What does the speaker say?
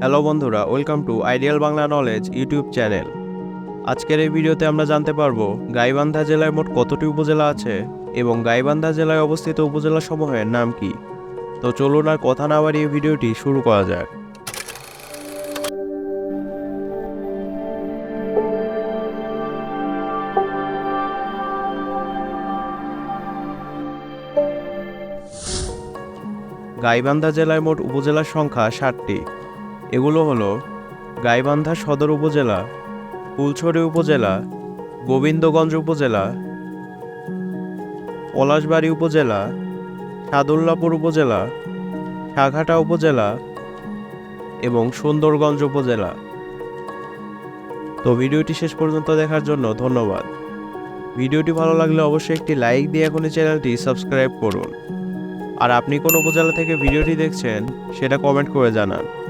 Hello বন্ধুরা, welcome to ideal Bangla knowledge YouTube channel. আজকের এই ভিডিওতে আমরা জানতে পারব, গাইবান্ধা জেলায় মোট কতটি উপজেলা আছে এবং গাইবান্ধা জেলায় অবস্থিত উপজেলা সমূহের নাম কি? তো চলুন আর কথা না বাড়িয়ে ভিডিওটি শুরু করা যাক। গাইবান্ধা জেলায় মোট উপজেলার সংখ্যা ষাটটি। এগুলো হলো গাইবান্ধা সদর উপজেলা, ফুলছড়ি উপজেলা, গোবিন্দগঞ্জ উপজেলা, পলাশবাড়ি উপজেলা, সাদুল্লাপুর উপজেলা সাঘাটা উপজেলা এবং সুন্দরগঞ্জ উপজেলা। তো ভিডিওটি শেষ পর্যন্ত দেখার জন্য ধন্যবাদ। ভিডিওটি ভালো লাগলে অবশ্যই একটি লাইক দিয়ে এখনই চ্যানেলটি সাবস্ক্রাইব করুন। আর আপনি কোন উপজেলা থেকে ভিডিওটি দেখছেন, সেটা কমেন্ট করে জানান।